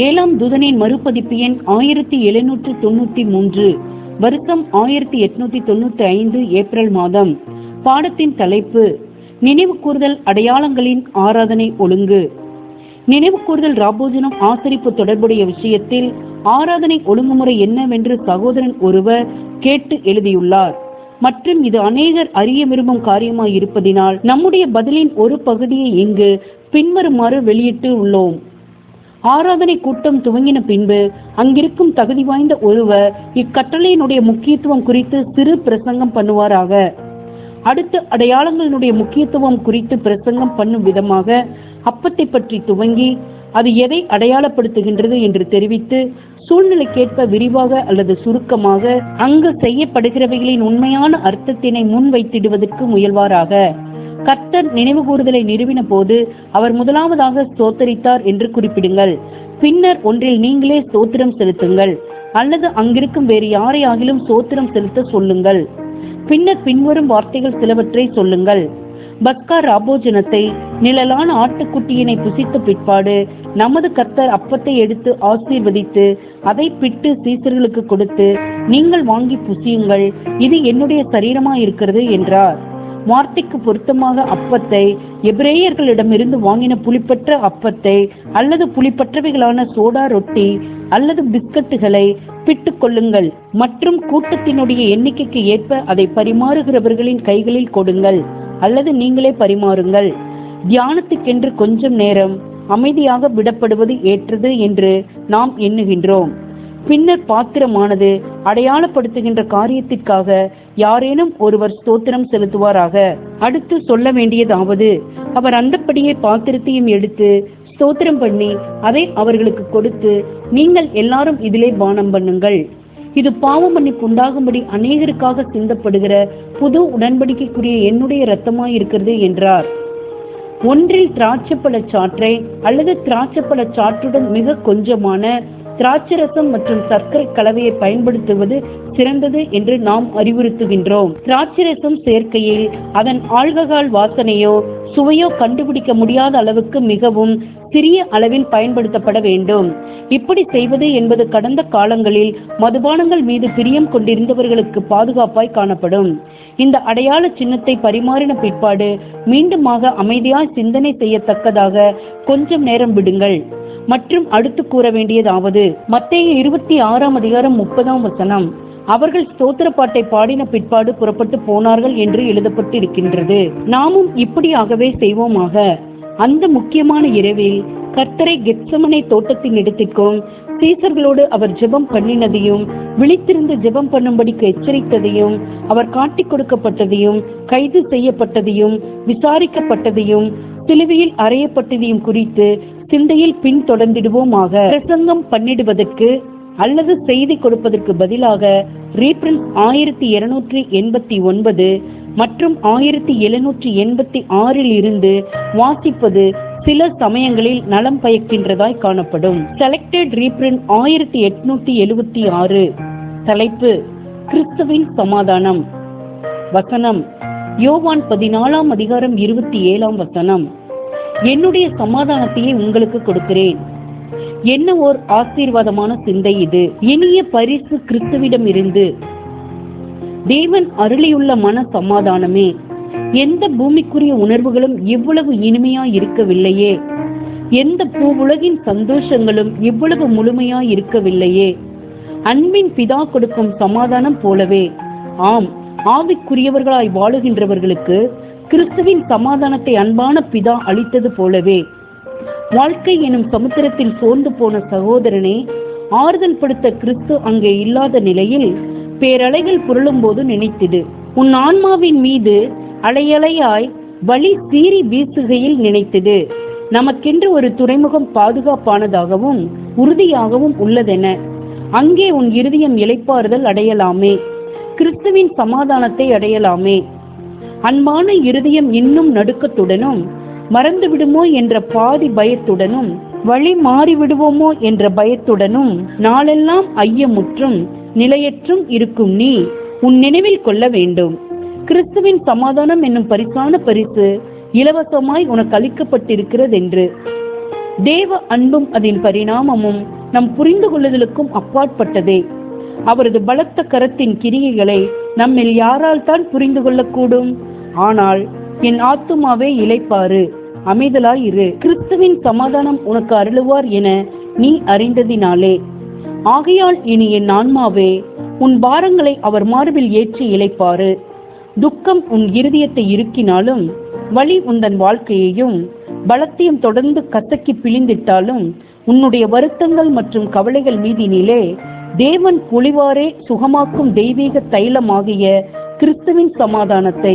ஏழாம் தூதனின் மறுபதிப்பு எண் ஆயிரத்தி எழுநூற்று தொண்ணூத்தி மூன்று. வருஷம் ஆயிரத்தி எட்நூத்தி தொண்ணூத்தி ஐந்து ஏப்ரல் மாதம். பாடத்தின் தலைப்பு நினைவு கூறுதல் அடையாளங்களின் ஆராதனை ஒழுங்கு. நினைவு கூறுதல் ராபோஜனம் ஆசரிப்பு தொடர்புடைய விஷயத்தில் ஆராதனை ஒழுங்குமுறை என்னவென்று சகோதரன் ஒருவர் கேட்டு எழுதியுள்ளார். மற்றும் இது அநேகர் அறிய விரும்பும் காரியமாய் இருப்பதினால் நம்முடைய பதிலின் ஒரு பகுதியை இங்கு பின்வருமாறு வெளியிட்டு உள்ளோம். ஆராதனை கூட்டம் துவங்கின பின்பு அங்கிருக்கும் தகுதி வாய்ந்த ஒருவர் இக்கட்டளையினுடைய முக்கியத்துவம் குறித்து சிறு பிரசங்கம் பண்ணுவாராக. அடுத்து அடையாளங்களினுடைய முக்கியத்துவம் குறித்து பிரசங்கம் பண்ணும் விதமாக அப்பத்தை பற்றி துவங்கி அது எதை அடையாளப்படுத்துகின்றது என்று தெரிவித்து சூழ்நிலைக்கேற்ப விரிவாக அல்லது சுருக்கமாக அங்கு செய்யப்படுகிறவைகளின் உண்மையான அர்த்தத்தினை முன்வைத்திடுவதற்கு முயல்வாராக. கர்த்தர் நினைவு கூறுதலை நிறுவின போது அவர் முதலாவதாக ஸ்தோத்தரித்தார் என்று குறிப்பிடுங்கள். பின்னர் ஒன்றில் நீங்களே ஸ்தோத்திரம் செலுத்துங்கள். அல்லது அங்கிருக்கும் வேறு யாரையாகிலும் ஸ்தோத்திரம் செலுத்த சொல்லுங்கள். பின்னர் பின்வரும் வார்த்தைகள் சிலவற்றை சொல்லுங்கள். பஸ்கா ராபோஜனத்தை நிழலான ஆட்டுக்குட்டியினை புசித்த பிற்பாடு நமது கர்த்தர் அப்பத்தை எடுத்து ஆசீர்வதித்து அதை பிட்டு சீசர்களுக்கு கொடுத்து நீங்கள் வாங்கி புசியுங்கள். இது என்னுடைய சரீரமா இருக்கிறது என்றார். வார்த்தைக்கு பொருத்தமாக அப்பத்தை எபிரேயர்களிடமிருந்து வாங்கின புளிப்பற்ற அப்பத்தை அல்லது புளிப்பற்றவைகளான சோடா ரொட்டி அல்லது பிஸ்கட்டுகளை பிட்டுக் கொள்ளுங்கள். மற்றும் கூட்டத்தினுடைய எண்ணிக்கைக்கு ஏற்ப அதை பரிமாறுகிறவர்களின் கைகளில் கொடுங்கள் அல்லது நீங்களே பரிமாறுங்கள். தியானத்துக்கென்று கொஞ்சம் நேரம் அமைதியாக விடப்படுவது ஏற்றது என்று நாம் எண்ணுகின்றோம். பின்னர் பாத்திரமானது அடையாளப்படுத்துகின்ற காரியத்திற்காக யாரேனும் ஒருவர் ஸ்தோத்திரம் செலுத்துவாராக. அடுத்து சொல்ல வேண்டியதாவது அவர் அந்தப்படியே பாத்திரத்தையும் எடுத்து ஸ்தோத்திரம் பண்ணி அதை அவர்களுக்கு கொடுத்து நீங்கள் எல்லாரும் இதிலே பானம் பண்ணுங்கள். இது பாவ மன்னிப்பு உண்டாகும்படி அநேகருக்காக சிந்தப்படுகிற புது உடன்படிக்கைக்குரிய என்னுடைய இரத்தமாய் இருக்கிறது என்றார். ஒன்றில் திராட்சைப்பழ சாற்றை அல்லது திராட்சைப்பழ சாற்றுடன் மிக கொஞ்சமான திராட்சரசம் மற்றும் சர்க்கரை கலவையை பயன்படுத்துவது சிறந்தது என்று நாம் அறிவுறுத்துகின்றோம். திராட்சரசம் சேர்க்கையில் அதன் ஆல்கஹால் வாசனையோ சுவையோ கண்டுபிடிக்க முடியாத அளவுக்கு மிகவும் சிறிய அளவில் பயன்படுத்தப்பட வேண்டும். இப்படி செய்வது என்பது கடந்த காலங்களில் மதுபானங்கள் மீது பிரியம் கொண்டிருந்தவர்களுக்கு பாதுகாப்பாய் காணப்படும். இந்த அடையாள சின்னத்தை பரிமாறின பிற்பாடு மீண்டுமாக அமைதியாய் சிந்தனை செய்யத்தக்கதாக கொஞ்சம் நேரம் விடுங்கள். மற்றும் அடுத்து கூற வேண்டியதாவது மத்திய இருபத்தி ஆறாம் அதிகாரம் முப்பதாம் வசனம். அவர்கள் ஸ்தோத்திர பாட்டை பாடின பிற்பாடு புறப்பட்டு போனார்கள் என்று எழுதப்பட்டு இருக்கின்றது நாமும் இப்படியாகவே செய்வோமாக. அந்த முக்கியமான இரவில் கர்த்தரை கெட்சமனை தோட்டத்தின் இடத்திற்கும் சீசர்களோடு அவர் ஜெபம் பண்ணினதையும் விழித்திருந்து ஜெபம் பண்ணும்படிக்கு எச்சரித்ததையும் அவர் காட்டிக் கொடுக்கப்பட்டதையும் கைது செய்யப்பட்டதையும் விசாரிக்கப்பட்டதையும் சிலுவையில் அறையப்பட்டதையும் குறித்து சிந்தையில் பின்தொடர்ந்திடுவோமாக. பிரசங்கம் பண்ணிடுவதற்கு அல்லது செய்தி கொடுப்பதற்கு பதிலாக ரீப்ரின்ஸ் ஆயிரத்தி இருநூற்றி எண்பத்தி ஒன்பது மற்றும் ஆயிரத்தி எழுநூற்றி எண்பத்தி ஆறில் இருந்து வாசிப்பது சில சமயங்களில் நலம் பயக்கின்றதாய் காணப்படும். செலக்டட் ரீப்ரிண்ட் ஆயிரத்தி எட்நூத்தி எழுபத்தி ஆறு. தலைப்பு கிறிஸ்துவின் சமாதானம். வசனம் யோவான் பதினாலாம் அதிகாரம் இருபத்தி ஏழாம் வசனம். என்னுடைய சமாதானத்தையே உங்களுக்கு கொடுக்கிறேன். என்ன ஓர் ஆசீர்வாதமான சிந்தை இது. இனிய பரிசு கிறிஸ்துவிடம் இருந்து. தேவன் அருளியுள்ள மன சமாதானமே. எந்த பூமிக்குரிய உணர்வுகளும் இவ்வளவு இனிமையா இருக்கவில்லையே. எந்த பூவுலகின் சந்தோஷங்களும் இவ்வளவு முழுமையா இருக்கவில்லையே. அன்பின் பிதா கொடுக்கும் சமாதானம் போலவே. ஆம் ஆவிக்குரியவர்களாய் வாழுகின்றவர்களுக்கு கிறிஸ்துவின் சமாதானத்தை அன்பான பிதா அளித்தது போலவே. வாழ்க்கை எனும் சமுத்திரத்தில் சோர்ந்து போன சகோதரனே ஆறுதல் படுத்த கிறிஸ்து அங்கே இல்லாத நிலையில் பேரலைகள் புரளும் போது நினைத்திடு. உன் ஆன்மாவின் மீது அலையலையாய் வழி சீறி வீசுகையில் நினைத்திடு. நமக்கென்று ஒரு துறைமுகம் பாதுகாப்பானதாகவும் உறுதியாகவும் உள்ளதென. அங்கே உன் இருதயம் இளைப்பாறுதல் அடையலாமே. கிறிஸ்துவின் சமாதானத்தை அடையலாமே. அன்பான இருதயம் இன்னும் நடுக்கத்துடனும் மறந்து விடுமோ என்ற பாதி பயத்துடனும் வழி மாறிவிடுவோமோ என்ற பயத்துடனும் நாளெல்லாம் ஐயமுற்றும் நிலையற்றும் இருக்கும் நீ உன் நினைவில் கொள்ள வேண்டும். கிறிஸ்துவின் சமாதானம் என்னும் பரிசான பரிசு இலவசமாய் உனக்கு அளிக்கப்பட்டிருக்கிறதென்று. தேவ அன்பும் அதன் பரிணாமமும் நம் புரிந்து கொள்ளுதலுக்கும் அப்பாற்பட்டதே. அவரது பலத்த கரத்தின் கிரியைகளை நம்மில் யாரால் தான் புரிந்து கொள்ளக்கூடும் ஆனால் என் ஆத்துமாவே இழைப்பாரு அமைதலாயிரு. கிறிஸ்துவின் சமாதானம் உனக்கு அருளுவார் என நீ அறிந்ததினாலே. ஆகையால் இனி என் ஆன்மாவே உன் பாரங்களை அவர் மார்பில் ஏற்றி இழைப்பாரு துக்கம் உன் இருதயத்தை இறுக்கினாலும் வழி உந்தன் வாழ்க்கையையும் பலத்தையும் தொடர்ந்து கசக்கி பிழிந்திட்டாலும் உன்னுடைய வருத்தங்கள் மற்றும் கவலைகள் மீதினிலே தேவன் பொழிவாரே சுகமாக்கும் தெய்வீக தைலமாகிய கிறிஸ்துவின் சமாதானத்தை.